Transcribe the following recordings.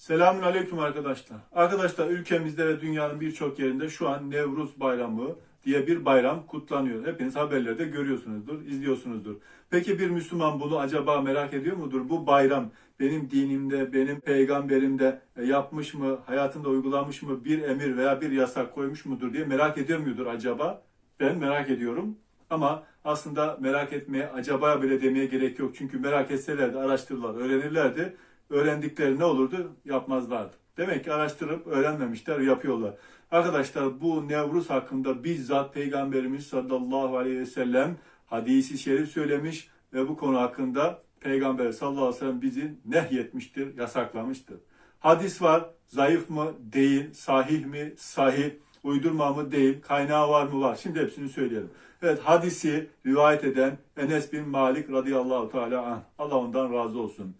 Selamun Aleyküm arkadaşlar. Arkadaşlar ülkemizde ve dünyanın birçok yerinde şu an Nevruz Bayramı diye bir bayram kutlanıyor. Hepiniz haberlerde görüyorsunuzdur, izliyorsunuzdur. Peki bir Müslüman bunu acaba merak ediyor mudur? Bu bayram benim dinimde, benim peygamberimde e, yapmış mı, hayatında uygulamış mı bir emir veya bir yasak koymuş mudur diye merak ediyor mudur acaba? Ben merak ediyorum. Ama aslında merak etmeye, acaba bile demeye gerek yok. Çünkü merak etselerdi, araştırırlar, öğrenirlerdi. Öğrendikleri ne olurdu? Yapmazlardı. Demek ki araştırıp öğrenmemişler, yapıyorlar. Arkadaşlar bu Nevruz hakkında bizzat Peygamberimiz sallallahu aleyhi ve sellem hadisi şerif söylemiş ve bu konu hakkında Peygamber sallallahu aleyhi ve sellem bizi nehyetmiştir, yasaklamıştır. Hadis var, zayıf mı? Değil. Sahih mi? Sahih. Uydurma mı? Değil. Kaynağı var mı? Var. Şimdi hepsini söyleyelim. Evet hadisi rivayet eden Enes bin Malik radıyallahu teala anh. Allah ondan razı olsun.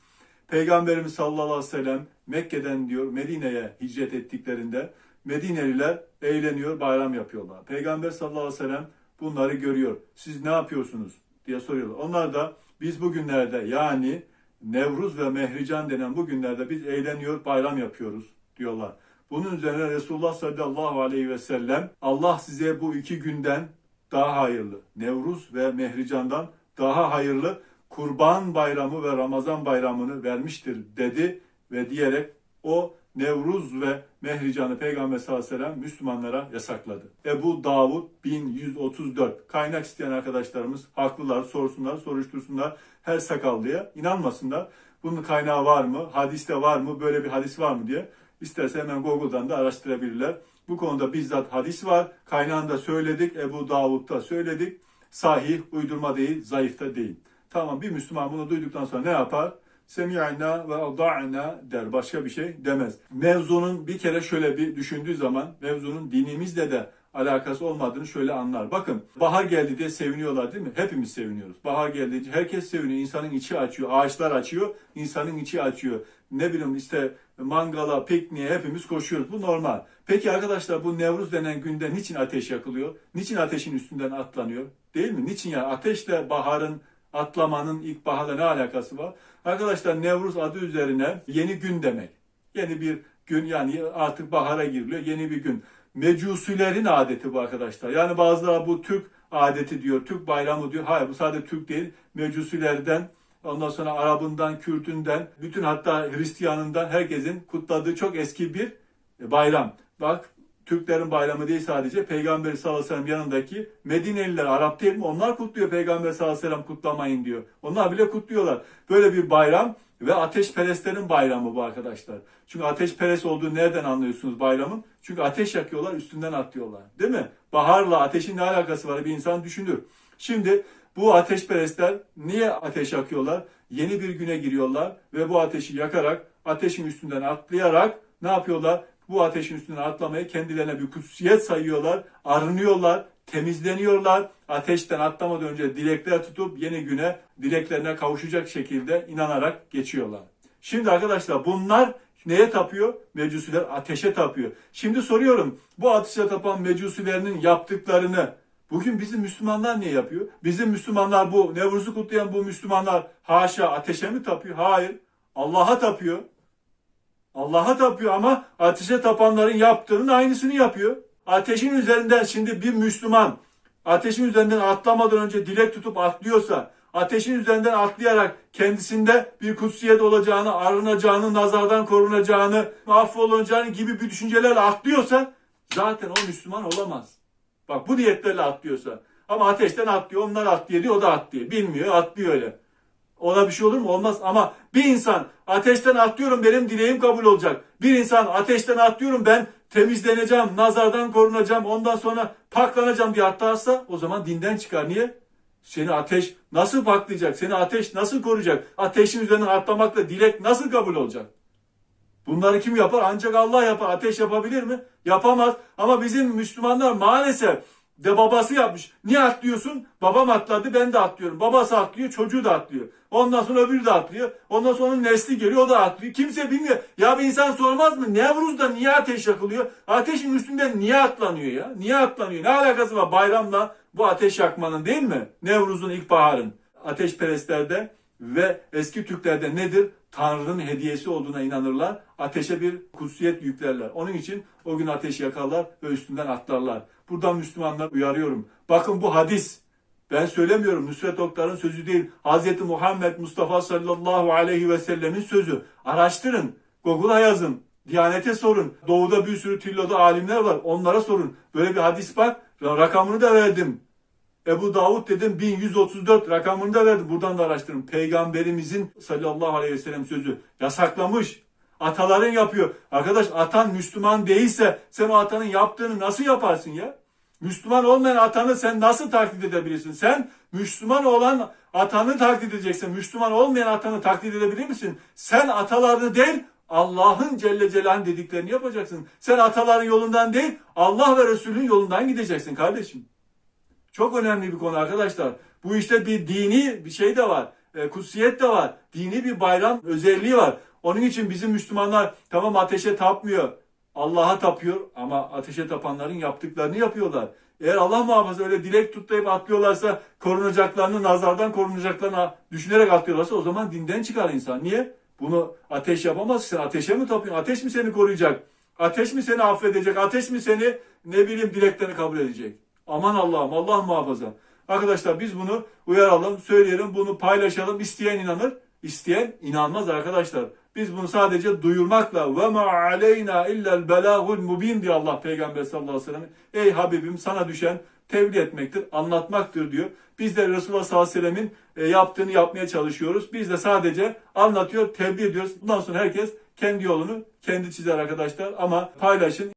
Peygamberimiz sallallahu aleyhi ve sellem Mekke'den diyor Medine'ye hicret ettiklerinde Medineliler eğleniyor, bayram yapıyorlar. Peygamber sallallahu aleyhi ve sellem bunları görüyor. Siz ne yapıyorsunuz diye soruyorlar. Onlar da biz bugünlerde yani Nevruz ve Mehrican denen bu günlerde biz eğleniyor, bayram yapıyoruz diyorlar. Bunun üzerine Resulullah sallallahu aleyhi ve sellem Allah size bu iki günden daha hayırlı. Nevruz ve Mehrican'dan daha hayırlı Kurban Bayramı ve Ramazan Bayramı'nı vermiştir dedi ve diyerek o Nevruz ve Mehrican'ı Peygamber sallallahu aleyhi ve sellem Müslümanlara yasakladı. Ebu Davud 1134. Kaynak isteyen arkadaşlarımız haklılar, sorsunlar, soruştursunlar. Her sakallıya inanmasınlar. Bunun kaynağı var mı? Hadiste var mı? Böyle bir hadis var mı diye. İsterse hemen Google'dan da araştırabilirler. Bu konuda bizzat hadis var. Kaynağında söyledik. Ebu Davud'da söyledik. Sahih, uydurma değil, zayıf da değil. Tamam bir Müslüman bunu duyduktan sonra ne yapar? Semi'na ve ada'na der. Başka bir şey demez. Mevzunun bir kere şöyle bir düşündüğü zaman mevzunun dinimizle de alakası olmadığını şöyle anlar. Bakın bahar geldi diye seviniyorlar değil mi? Hepimiz seviniyoruz. Bahar geldi herkes seviniyor. İnsanın içi açıyor. Ağaçlar açıyor. insanın içi açıyor. Ne bileyim işte mangala, pikniğe hepimiz koşuyoruz. Bu normal. Peki arkadaşlar bu Nevruz denen günde niçin ateş yakılıyor? Niçin ateşin üstünden atlanıyor? Değil mi? Niçin ya? Ateşle baharın atlamanın ilkbaharla ne alakası var? Arkadaşlar Nevruz adı üzerine yeni gün demek. Yeni bir gün yani artık bahara giriliyor yeni bir gün. Mecusilerin adeti bu arkadaşlar. Yani bazıları bu Türk adeti diyor, Türk bayramı diyor. Hayır bu sadece Türk değil. Mecusilerden, ondan sonra Arabından, Kürtünden, bütün hatta Hristiyanından herkesin kutladığı çok eski bir bayram. Bak Türklerin bayramı değil sadece Peygamber sallallahu aleyhi ve sellem yanındaki Medineliler Arap değil mi? Onlar kutluyor Peygamber sallallahu aleyhi ve sellem kutlamayın diyor. Onlar bile kutluyorlar. Böyle bir bayram ve ateşperestlerin bayramı bu arkadaşlar. Çünkü ateşperest olduğu nereden anlıyorsunuz bayramın? Çünkü ateş yakıyorlar üstünden atlıyorlar. Değil mi? Baharla ateşin ne alakası var bir insan düşünür. Şimdi bu ateşperestler niye ateş yakıyorlar? Yeni bir güne giriyorlar ve bu ateşi yakarak ateşin üstünden atlayarak ne yapıyorlar? Bu ateşin üstüne atlamayı kendilerine bir kutsiyet sayıyorlar, arınıyorlar, temizleniyorlar. Ateşten atlamadan önce dilekler tutup yeni güne dileklerine kavuşacak şekilde inanarak geçiyorlar. Şimdi arkadaşlar bunlar neye tapıyor? Mecusiler ateşe tapıyor. Şimdi soruyorum bu ateşe tapan mecusilerinin yaptıklarını bugün bizim Müslümanlar niye yapıyor? Bizim Müslümanlar bu Nevruz'u kutlayan bu Müslümanlar haşa ateşe mi tapıyor? Hayır. Allah'a tapıyor. Allah'a tapıyor ama ateşe tapanların yaptığının aynısını yapıyor. Ateşin üzerinden şimdi bir Müslüman ateşin üzerinden atlamadan önce dilek tutup atlıyorsa, ateşin üzerinden atlayarak kendisinde bir kutsiyet olacağını, arınacağını, nazardan korunacağını, affolunacağını gibi bir düşüncelerle atlıyorsa zaten o Müslüman olamaz. Bak bu niyetlerle atlıyorsa. Ama ateşten atlıyor, onlar atlıyor diyor, o da atlıyor. Bilmiyor, atlıyor öyle. Ona bir şey olur mu? Olmaz. Ama bir insan ateşten atlıyorum benim dileğim kabul olacak. Bir insan ateşten atlıyorum ben temizleneceğim, nazardan korunacağım, ondan sonra paklanacağım diye atlarsa o zaman dinden çıkar. Niye? Seni ateş nasıl paklayacak? Seni ateş nasıl koruyacak? Ateşin üzerinden atlamakla dilek nasıl kabul olacak? Bunları kim yapar? Ancak Allah yapar. Ateş yapabilir mi? Yapamaz. Ama bizim Müslümanlar maalesef de babası yapmış. Niye atlıyorsun? Babam atladı ben de atlıyorum. Babası atlıyor çocuğu da atlıyor. Ondan sonra öbürü de atlıyor. Ondan sonra onun nesli geliyor o da atlıyor. Kimse bilmiyor. Ya bir insan sormaz mı? Nevruz'da niye ateş yakılıyor? Ateşin üstünden niye atlanıyor ya? Niye atlanıyor? Ne alakası var bayramla bu ateş yakmanın değil mi? Nevruz'un ilkbaharın. Ateşperestlerde ve eski Türklerde nedir? Tanrı'nın hediyesi olduğuna inanırlar. Ateşe bir kutsiyet yüklerler. Onun için o gün ateş yakarlar ve üstünden atlarlar. Buradan Müslümanlar uyarıyorum. Bakın bu hadis. Ben söylemiyorum. Nusret Oktar'ın sözü değil. Hz. Muhammed Mustafa sallallahu aleyhi ve sellemin sözü. Araştırın. Google'a yazın. Diyanete sorun. Doğuda bir sürü tilloda alimler var. Onlara sorun. Böyle bir hadis bak. Rakamını da verdim. Ebu Davud dedim 1134 rakamını da verdim. Buradan da araştırın. Peygamberimizin sallallahu aleyhi ve sellem sözü yasaklamış. Ataların yapıyor. Arkadaş atan Müslüman değilse sen o atanın yaptığını nasıl yaparsın ya? Müslüman olmayan atanı sen nasıl taklit edebilirsin? Sen Müslüman olan atanı taklit edeceksin. Müslüman olmayan atanı taklit edebilir misin? Sen atalarını değil Allah'ın Celle Celaluhu'nun dediklerini yapacaksın. Sen ataların yolundan değil Allah ve Resulünün yolundan gideceksin kardeşim. Çok önemli bir konu arkadaşlar. Bu işte bir dini bir şey de var. E, kutsiyet de var. Dini bir bayram özelliği var. Onun için bizim Müslümanlar tamam ateşe tapmıyor. Allah'a tapıyor ama ateşe tapanların yaptıklarını yapıyorlar. Eğer Allah muhafaza öyle dilek tutlayıp atlıyorlarsa korunacaklarını, nazardan korunacaklarını düşünerek atlıyorlarsa o zaman dinden çıkar insan. Niye? Bunu ateş yapamaz. Sen ateşe mi tapıyorsun? Ateş mi seni koruyacak? Ateş mi seni affedecek? Ateş mi seni ne bileyim dileklerini kabul edecek? Aman Allah'ım Allah muhafaza. Arkadaşlar biz bunu uyaralım, söyleyelim, bunu paylaşalım. İsteyen inanır, isteyen inanmaz arkadaşlar. Biz bunu sadece duyurmakla ve ma aleyna illel belagul mubin diyor Allah Peygamber sallallahu aleyhi ve sellem. Ey Habibim sana düşen tebliğ etmektir, anlatmaktır diyor. Biz de Resulullah sallallahu aleyhi ve sellemin e, yaptığını yapmaya çalışıyoruz. Biz de sadece anlatıyor, tebliğ ediyoruz. Bundan sonra herkes kendi yolunu kendi çizer arkadaşlar ama paylaşın.